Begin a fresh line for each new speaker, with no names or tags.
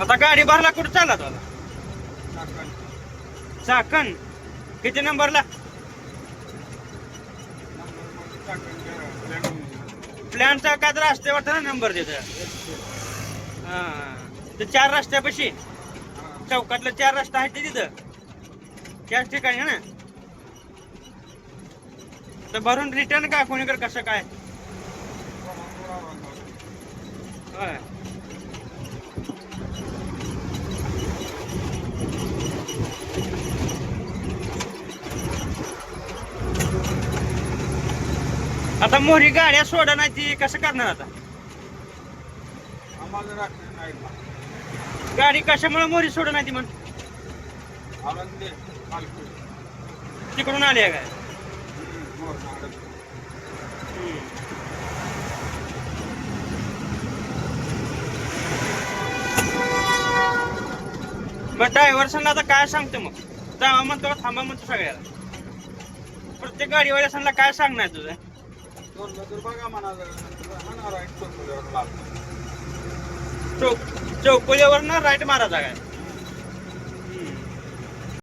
आता गाडी भरला कुठं चालला तो चाकण. किती नंबरला? प्लॅनचा काय तर असते वाटतं ना नंबर तिथं हा. ते चार रस्त्यापाशी. चौकातलं चार रस्ता आहे ते तिथं. त्याच ठिकाणी आहे ना? तर भरून रिटर्न का कोणीकडे कसं काय? होय. आता मोहरी गाड्या सोडा नाही ती कसं करणार आता?
आम्हाला नाही
गाडी कशामुळे मोहरी सोडा नाही ती म्हण?
आनंदी पालखी.
तिकडून आली आहे काय?
मोर.
मग ड्रायव्हर आता काय सांगतो मग? जावा म्हणतो थांबा म्हणतो सगळ्याला. प्रत्येक गाडीवाल्या सांगला काय सांगणार तुझं?
दोन नजर बघा म्हणा म्हणा राईट चौकल्यावर लागतो
चौक चौकोलीवर ना राईट मारायचा काय?